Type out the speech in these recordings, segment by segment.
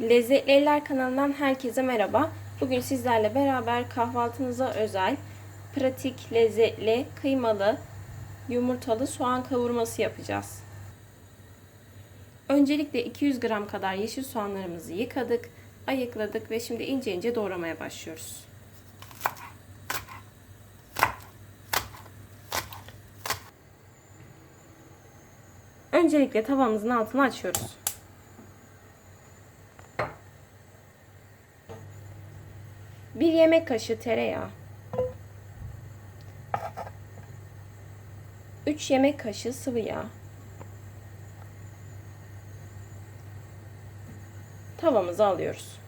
Lezzetli Eller kanalından herkese merhaba. Bugün sizlerle beraber kahvaltınıza özel, pratik, lezzetli, kıymalı, yumurtalı soğan kavurması yapacağız. Öncelikle 200 gram kadar yeşil soğanlarımızı yıkadık, ayıkladık ve şimdi ince ince doğramaya başlıyoruz. Öncelikle tavamızın altını açıyoruz. Bir yemek kaşığı tereyağı. 3 yemek kaşığı sıvı yağ. Tavamızı alıyoruz.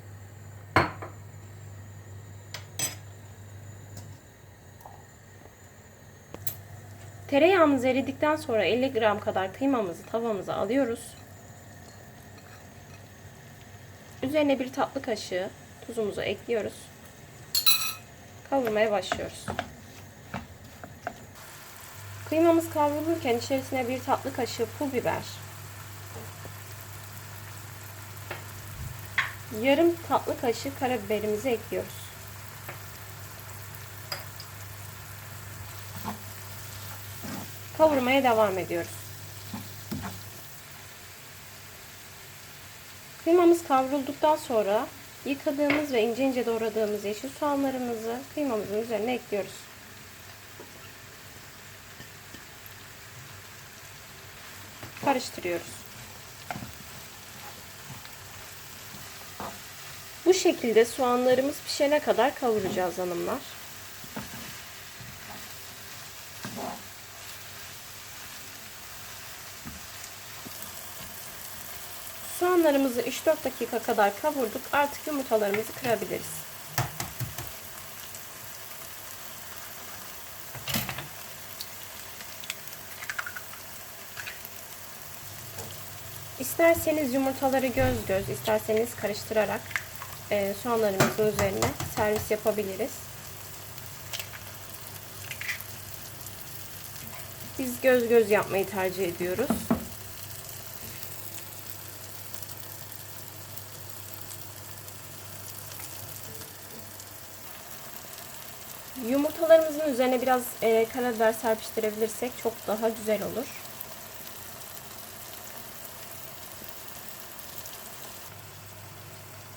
Tereyağımız eridikten sonra 50 gram kadar kıymamızı tavamıza alıyoruz. Üzerine bir tatlı kaşığı tuzumuzu ekliyoruz. Kavurmaya başlıyoruz. Kıymamız kavrulurken içerisine bir tatlı kaşığı pul biber, yarım tatlı kaşığı karabiberimizi ekliyoruz. Kavurmaya devam ediyoruz. Kıymamız kavrulduktan sonra yıkadığımız ve ince ince doğradığımız yeşil soğanlarımızı kıymamızın üzerine ekliyoruz. Karıştırıyoruz. Bu şekilde soğanlarımız pişene kadar kavuracağız hanımlar. Soğanlarımızı 3-4 dakika kadar kavurduk. Artık yumurtalarımızı kırabiliriz. İsterseniz yumurtaları göz göz, isterseniz karıştırarak e, soğanlarımızın üzerine servis yapabiliriz. Biz göz göz yapmayı tercih ediyoruz. Yumurtalarımızın üzerine biraz e, karabiber serpiştirebilirsek çok daha güzel olur.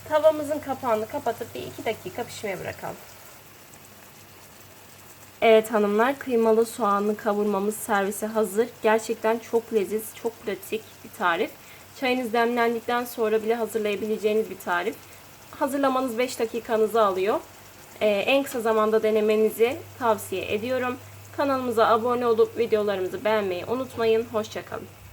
Tavamızın kapağını kapatıp bir iki dakika pişmeye bırakalım. Evet hanımlar kıymalı soğanlı kavurmamız servise hazır. Gerçekten çok leziz, çok pratik bir tarif. Çayınız demlendikten sonra bile hazırlayabileceğiniz bir tarif. Hazırlamanız 5 dakikanızı alıyor. Ee, en kısa zamanda denemenizi tavsiye ediyorum. Kanalımıza abone olup videolarımızı beğenmeyi unutmayın. Hoşçakalın.